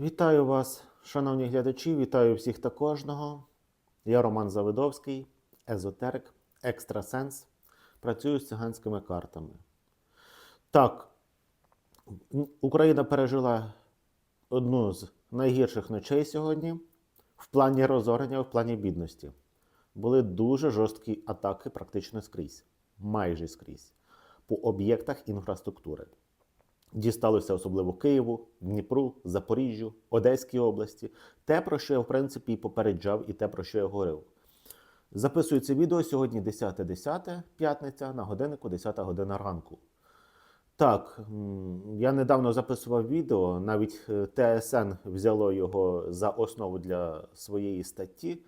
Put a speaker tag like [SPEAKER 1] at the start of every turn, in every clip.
[SPEAKER 1] Вітаю вас, шановні глядачі, вітаю всіх та кожного. Я Роман Завидовський, езотерик, екстрасенс. Працюю з циганськими картами. Так, Україна пережила одну з найгірших ночей сьогодні в плані розорення, в плані бідності. Були дуже жорсткі атаки практично скрізь, майже скрізь, по об'єктах інфраструктури. Дісталося особливо Києву, Дніпру, Запоріжжю, Одеській області. Те, про що я, в принципі, і попереджав, і те, про що я говорив. Записую це відео сьогодні 10.10, п'ятниця, на годиннику 10 година ранку. Так, я недавно записував відео, навіть е, ТСН взяло його за основу для своєї статті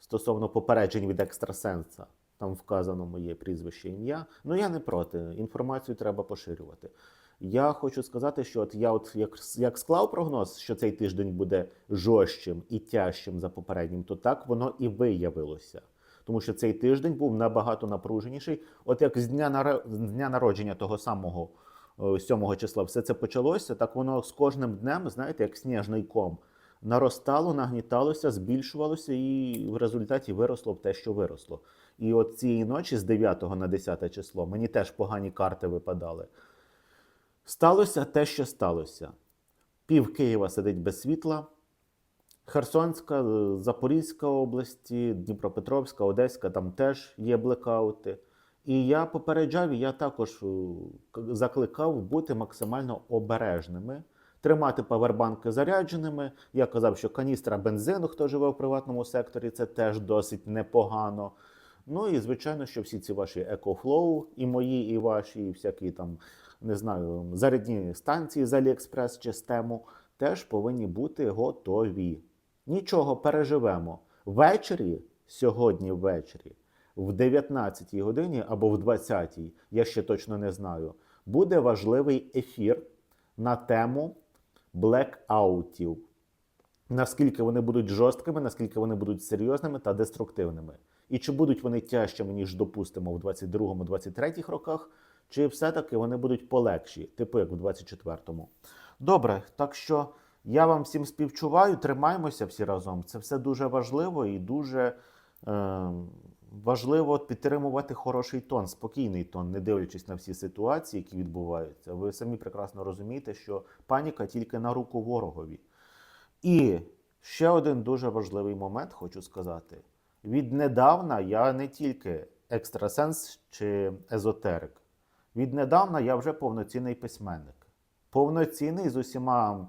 [SPEAKER 1] стосовно попереджень від екстрасенса. Там вказано моє прізвище ім'я. Ну я не проти. Інформацію треба поширювати. Я хочу сказати, що от я, от як, як склав прогноз, що цей тиждень буде жорстким і тяжчим за попереднім, то так воно і виявилося. Тому що цей тиждень був набагато напруженіший. От як з дня, з дня народження того самого е, 7 числа все це почалося, так воно з кожним днем, знаєте, як сніжний ком, наростало, нагніталося, збільшувалося і в результаті виросло в те, що виросло. І от цієї ночі з 9 на 10 число мені теж погані карти випадали. Сталося те, що сталося. Пів Києва сидить без світла. Херсонська, е, Запорізька області, Дніпропетровська, Одеська, там теж є блекаути. І я попереджав, і я також е, закликав бути максимально обережними, тримати павербанки зарядженими. Я казав, що каністра бензину, хто живе в приватному секторі, це теж досить непогано. Ну і звичайно, що всі ці ваші екофлоу, і мої, і ваші, і всякі там, не знаю, зарядні станції з Аліекспрес чи з тему теж повинні бути готові. Нічого, переживемо. Ввечері, сьогодні ввечері, в 19 й годині або в 20, й я ще точно не знаю, буде важливий ефір на тему блекаутів. Наскільки вони будуть жорсткими, наскільки вони будуть серйозними та деструктивними. І чи будуть вони тяжчими, ніж допустимо в 22-23 роках, чи все-таки вони будуть полегші, типу як в 24-му. Добре, так що я вам всім співчуваю, тримаємося всі разом. Це все дуже важливо і дуже е, важливо підтримувати хороший тон, спокійний тон, не дивлячись на всі ситуації, які відбуваються. Ви самі прекрасно розумієте, що паніка тільки на руку ворогові. І ще один дуже важливий момент хочу сказати. Віднедавна я не тільки екстрасенс чи езотерик. Віднедавна я вже повноцінний письменник. Повноцінний з усіма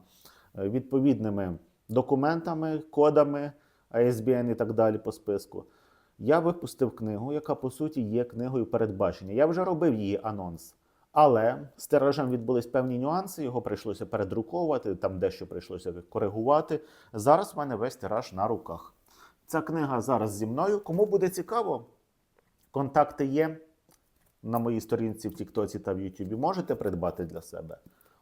[SPEAKER 1] е, відповідними документами, кодами, ISBN і так далі по списку. Я випустив книгу, яка по суті є книгою передбачення. Я вже робив її анонс. Але з тиражем відбулись певні нюанси, його прийшлося передруковувати, там дещо прийшлося коригувати. Зараз в мене весь тираж на руках. Ця книга зараз зі мною. Кому буде цікаво, контакти є на моїй сторінці в Тіктоці та в Ютубі. Можете придбати для себе.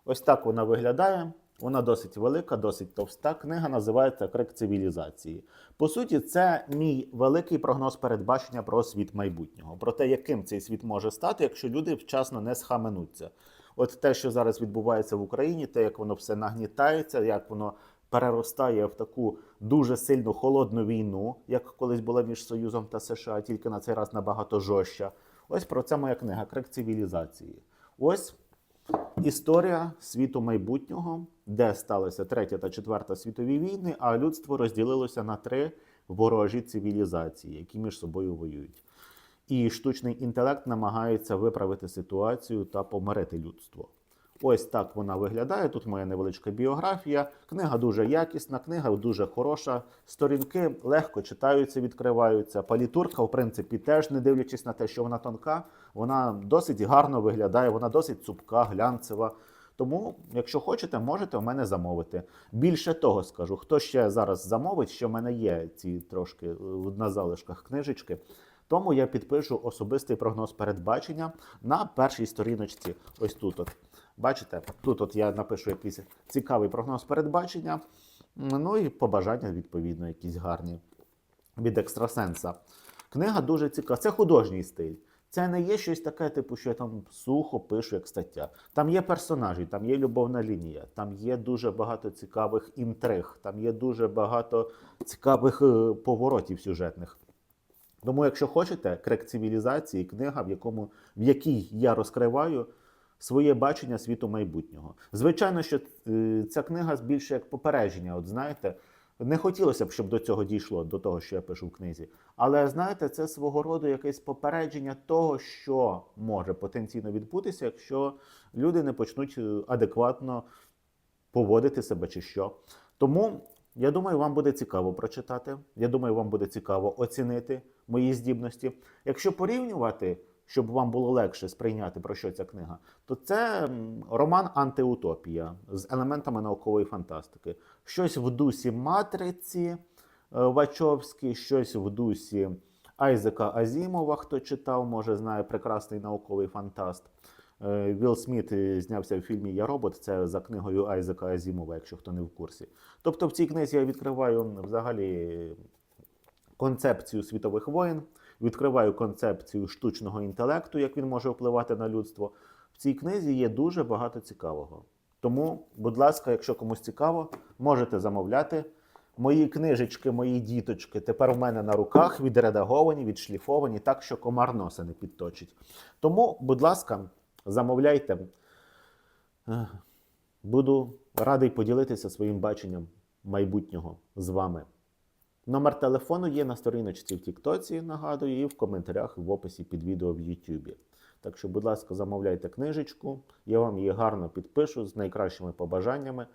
[SPEAKER 1] Ось так вона виглядає. Вона досить велика, досить товста. Книга називається Крик цивілізації. По суті, це мій великий прогноз передбачення про світ майбутнього, про те, яким цей світ може стати, якщо люди вчасно не схаменуться. От те, що зараз відбувається в Україні, те, як воно все нагнітається, як воно переростає в таку дуже сильну холодну війну, як колись була між Союзом та США, тільки на цей раз набагато жорстча. Ось про це моя книга Крик цивілізації. Ось історія світу майбутнього, де сталися третя та четверта світові війни, а людство розділилося на три ворожі цивілізації, які між собою воюють. І штучний інтелект намагається виправити ситуацію та помирити людство. Ось так вона виглядає. Тут моя невеличка біографія. Книга дуже якісна, книга дуже хороша. Сторінки легко читаються, відкриваються. Палітурка, в принципі, теж не дивлячись на те, що вона тонка, вона досить гарно виглядає, вона досить цупка, глянцева. Тому, якщо хочете, можете в мене замовити. Більше того скажу, хто ще зараз замовить, що в мене є ці трошки е, на залишках книжечки. Тому я підпишу особистий прогноз передбачення на першій сторіночці. Ось тут. От. Бачите, тут от я напишу якийсь цікавий прогноз передбачення. Ну і побажання, відповідно, якісь гарні від екстрасенса. Книга дуже цікава. Це художній стиль. Це не є щось таке, типу, що я там сухо пишу як стаття. Там є персонажі, там є любовна лінія, там є дуже багато цікавих інтриг, там є дуже багато цікавих е, поворотів сюжетних. Тому, якщо хочете, крик цивілізації, книга, в, якому, в якій я розкриваю своє бачення світу майбутнього. Звичайно, що е, ця книга більше як попередження. От знаєте, не хотілося б, щоб до цього дійшло, до того, що я пишу в книзі. Але знаєте, це свого роду якесь попередження того, що може потенційно відбутися, якщо люди не почнуть е, адекватно поводити себе чи що. Тому я думаю, вам буде цікаво прочитати. Я думаю, вам буде цікаво оцінити мої здібності. Якщо порівнювати, щоб вам було легше сприйняти про що ця книга, то це роман Антиутопія з елементами наукової фантастики. Щось в дусі матриці е, Вачовський, щось в дусі Айзека Азімова, хто читав, може знає прекрасний науковий фантаст. Е, Вілл Сміт е, знявся в фільмі Я робот. Це за книгою Айзека Азімова, якщо хто не в курсі. Тобто в цій книзі я відкриваю взагалі концепцію світових воєн, відкриваю концепцію штучного інтелекту, як він може впливати на людство. В цій книзі є дуже багато цікавого. Тому, будь ласка, якщо комусь цікаво, можете замовляти. Мої книжечки, мої діточки тепер в мене на руках відредаговані, відшліфовані, так що комар носа не підточить. Тому, будь ласка, замовляйте. Буду радий поділитися своїм баченням майбутнього з вами. Номер телефону є на сторіночці в Тіктоці, нагадую, і в коментарях в описі під відео в Ютубі. Так що, будь ласка, замовляйте книжечку, я вам її гарно підпишу з найкращими побажаннями.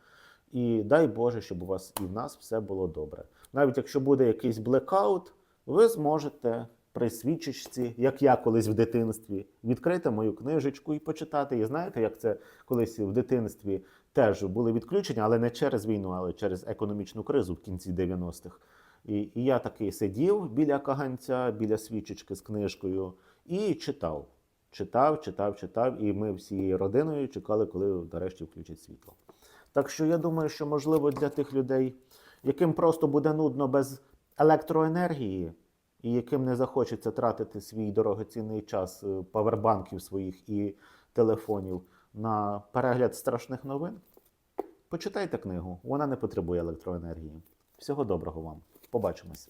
[SPEAKER 1] І дай Боже, щоб у вас і в нас все було добре. Навіть якщо буде якийсь блекаут, ви зможете при свічечці, як я колись в дитинстві, відкрити мою книжечку і почитати. І знаєте, як це колись в дитинстві теж були відключення, але не через війну, але через економічну кризу в кінці 90-х. І, і я такий сидів біля каганця, біля свічечки з книжкою і читав. Читав, читав, читав, і ми всією родиною чекали, коли нарешті включать світло. Так що я думаю, що можливо для тих людей, яким просто буде нудно без електроенергії, і яким не захочеться тратити свій дорогоцінний час е, павербанків своїх і телефонів на перегляд страшних новин, почитайте книгу. Вона не потребує електроенергії. Всього доброго вам. Побачимось.